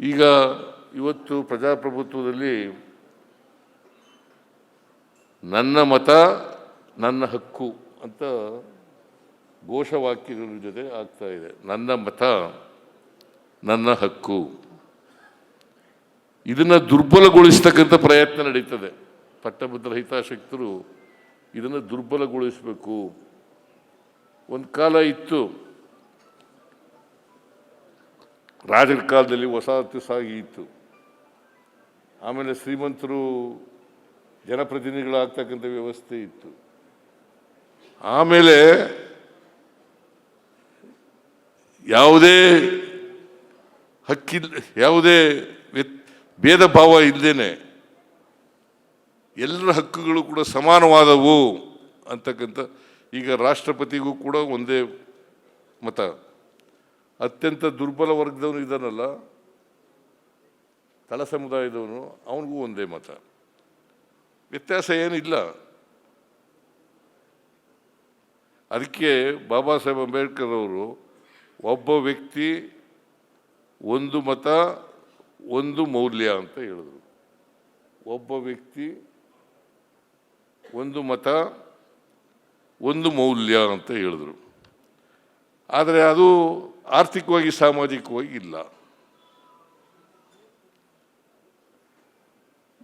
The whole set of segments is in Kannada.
ಈಗ ಇವತ್ತು ಪ್ರಜಾಪ್ರಭುತ್ವದಲ್ಲಿ ನನ್ನ ಮತ, ನನ್ನ ಹಕ್ಕು ಅಂತ ಘೋಷವಾಕ್ಯಗಳ ಜೊತೆ ಆಗ್ತಾ ಇದೆ. ನನ್ನ ಮತ, ನನ್ನ ಹಕ್ಕು. ಇದನ್ನು ದುರ್ಬಲಗೊಳಿಸ್ತಕ್ಕಂಥ ಪ್ರಯತ್ನ ನಡೀತದೆ. ಪಟ್ಟಭದ್ರ ಹಿತಾಸಕ್ತರು ಇದನ್ನು ದುರ್ಬಲಗೊಳಿಸಬೇಕು. ಒಂದು ಕಾಲ ಇತ್ತು ರಾಜರ ಕಾಲದಲ್ಲಿ ವಸಾಹತು ಇತ್ತು ಆಮೇಲೆ ಶ್ರೀಮಂತರು ಜನಪ್ರತಿನಿಧಿಗಳಾಗ್ತಕ್ಕಂಥ ವ್ಯವಸ್ಥೆ ಇತ್ತು. ಆಮೇಲೆ ಯಾವುದೇ ಹಕ್ಕಿಲ್, ಯಾವುದೇ ಭೇದ ಭಾವ ಇಲ್ಲದೇನೆ ಎಲ್ಲರ ಹಕ್ಕುಗಳು ಕೂಡ ಸಮಾನವಾದವು ಅಂತಕ್ಕಂಥ ಈಗ ರಾಷ್ಟ್ರಪತಿಗೂ ಕೂಡ ಒಂದೇ ಮತ. ಅತ್ಯಂತ ದುರ್ಬಲ ವರ್ಗದವನು ಇದ್ದಾನಲ್ಲ, ತಳ ಸಮುದಾಯದವನು, ಅವನಿಗೂ ಒಂದೇ ಮತ. ವ್ಯತ್ಯಾಸ ಏನಿಲ್ಲ. ಅದಕ್ಕೆ ಬಾಬಾ ಸಾಹೇಬ್ ಅಂಬೇಡ್ಕರ್ ಅವರು, ಒಬ್ಬ ವ್ಯಕ್ತಿ ಒಂದು ಮತ, ಒಂದು ಮೌಲ್ಯ ಅಂತ ಹೇಳಿದ್ರು. ಒಬ್ಬ ವ್ಯಕ್ತಿ ಒಂದು ಮತ, ಒಂದು ಮೌಲ್ಯ ಅಂತ ಹೇಳಿದ್ರು. ಆದರೆ ಅದು ಆರ್ಥಿಕವಾಗಿ ಸಾಮಾಜಿಕವಾಗಿ ಇಲ್ಲ.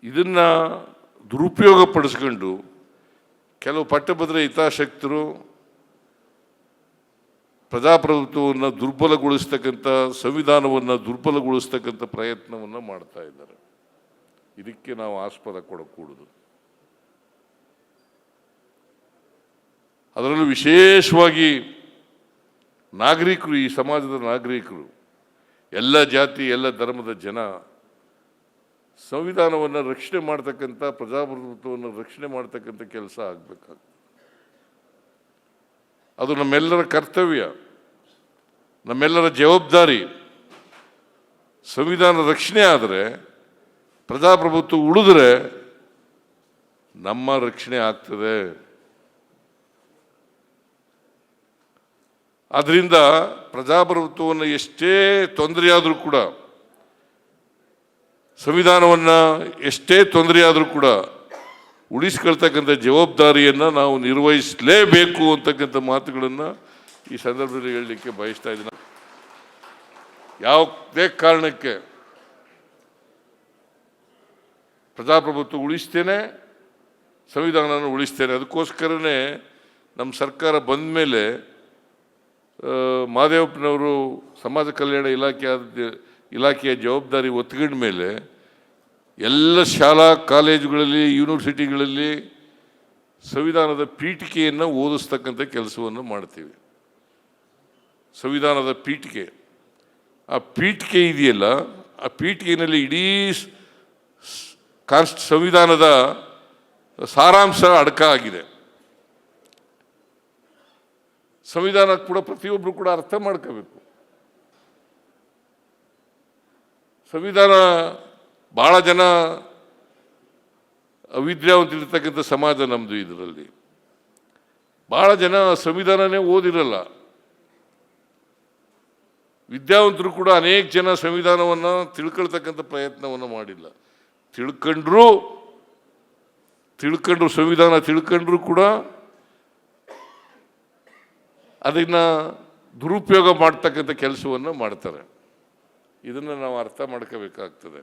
ಇದನ್ನ ದುರುಪಯೋಗ ಪಡಿಸ್ಕೊಂಡು ಕೆಲವು ಪಟ್ಟಭದ್ರ ಹಿತಾಸಕ್ತರು ಪ್ರಜಾಪ್ರಭುತ್ವವನ್ನು ದುರ್ಬಲಗೊಳಿಸ್ತಕ್ಕಂಥ, ಸಂವಿಧಾನವನ್ನು ದುರ್ಬಲಗೊಳಿಸ್ತಕ್ಕಂಥ ಪ್ರಯತ್ನವನ್ನು ಮಾಡ್ತಾ ಇದ್ದಾರೆ. ಇದಕ್ಕೆ ನಾವು ಆಸ್ಪದ ಕೊಡಕೂಡದು. ಅದರಲ್ಲೂ ವಿಶೇಷವಾಗಿ ನಾಗರಿಕರು, ಈ ಸಮಾಜದ ನಾಗರಿಕರು, ಎಲ್ಲ ಜಾತಿ, ಎಲ್ಲ ಧರ್ಮದ ಜನ ಸಂವಿಧಾನವನ್ನು ರಕ್ಷಣೆ ಮಾಡ್ತಕ್ಕಂಥ, ಪ್ರಜಾಪ್ರಭುತ್ವವನ್ನು ರಕ್ಷಣೆ ಮಾಡ್ತಕ್ಕಂಥ ಕೆಲಸ ಆಗಬೇಕಾಗ್ತದೆ. ಅದು ನಮ್ಮೆಲ್ಲರ ಕರ್ತವ್ಯ. ನಮ್ಮೆಲ್ಲರ ಜವಾಬ್ದಾರಿ. ಸಂವಿಧಾನ ರಕ್ಷಣೆ ಆದರೆ, ಪ್ರಜಾಪ್ರಭುತ್ವ ಉಳಿದ್ರೆ ನಮ್ಮ ರಕ್ಷಣೆ ಆಗ್ತದೆ. ಆದ್ರಿಂದ ಪ್ರಜಾಪ್ರಭುತ್ವವನ್ನು ಎಷ್ಟೇ ತೊಂದರೆಯಾದರೂ ಕೂಡ, ಸಂವಿಧಾನವನ್ನು ಎಷ್ಟೇ ತೊಂದರೆಯಾದರೂ ಕೂಡ ಉಳಿಸ್ಕೊಳ್ತಕ್ಕಂಥ ಜವಾಬ್ದಾರಿಯನ್ನು ನಾವು ನಿರ್ವಹಿಸಲೇಬೇಕು ಅಂತಕ್ಕಂಥ ಮಾತುಗಳನ್ನು ಈ ಸಂದರ್ಭದಲ್ಲಿ ಹೇಳಲಿಕ್ಕೆ ಬಯಸ್ತಾ ಇದ್ದೀನಿ. ಯಾವುದೇ ಕಾರಣಕ್ಕೆ ಪ್ರಜಾಪ್ರಭುತ್ವ ಉಳಿಸ್ತೇನೆ, ಸಂವಿಧಾನವನ್ನು ಉಳಿಸ್ತೇನೆ, ಅದಕ್ಕೋಸ್ಕರನೇ ನಮ್ಮ ಸರ್ಕಾರ ಬಂದ ಮೇಲೆ ಮಾದೇವಪ್ಪನವರು ಸಮಾಜ ಕಲ್ಯಾಣ ಇಲಾಖೆ ಇಲಾಖೆಯ ಜವಾಬ್ದಾರಿ ಒತ್ಕೊಂಡ ಮೇಲೆ ಎಲ್ಲ ಶಾಲಾ ಕಾಲೇಜುಗಳಲ್ಲಿ, ಯೂನಿವರ್ಸಿಟಿಗಳಲ್ಲಿ ಸಂವಿಧಾನದ ಪೀಠಿಕೆಯನ್ನು ಓದಿಸ್ತಕ್ಕಂಥ ಕೆಲಸವನ್ನು ಮಾಡ್ತೀವಿ. ಸಂವಿಧಾನದ ಪೀಠಿಕೆ. ಆ ಪೀಠಿಕೆ ಇದೆಯಲ್ಲ, ಆ ಪೀಠಿಕೆಯಲ್ಲಿ ಇಡೀ ಕಾನ್ಸ್ಟ್ ಸಂವಿಧಾನದ ಸಾರಾಂಶ ಅಡಕ ಆಗಿದೆ. ಸಂವಿಧಾನ ಕೂಡ ಪ್ರತಿಯೊಬ್ಬರು ಕೂಡ ಅರ್ಥ ಮಾಡ್ಕೋಬೇಕು. ಸಂವಿಧಾನ ಬಹಳ ಜನ ಅವಿದ್ಯಾವಂತಿರ್ತಕ್ಕಂಥ ಸಮಾಜ ನಮ್ಮದು ಇದರಲ್ಲಿ. ಬಹಳ ಜನ ಸಂವಿಧಾನನೇ ಓದಿರಲ್ಲ. ವಿದ್ಯಾವಂತರು ಕೂಡ ಅನೇಕ ಜನ ಸಂವಿಧಾನವನ್ನು ತಿಳ್ಕೊಳ್ತಕ್ಕಂಥ ಪ್ರಯತ್ನವನ್ನು ಮಾಡಿಲ್ಲ. ತಿಳ್ಕೊಂಡ್ರು ತಿಳ್ಕೊಂಡ್ರು, ಸಂವಿಧಾನ ತಿಳ್ಕೊಂಡ್ರು ಕೂಡ ಅದನ್ನ ದುರುಪಯೋಗ ಮಾಡ್ತಕ್ಕಂಥ ಕೆಲಸವನ್ನು ಮಾಡ್ತಾರೆ. ಇದನ್ನು ನಾವು ಅರ್ಥ ಮಾಡ್ಕೋಬೇಕಾಗ್ತದೆ.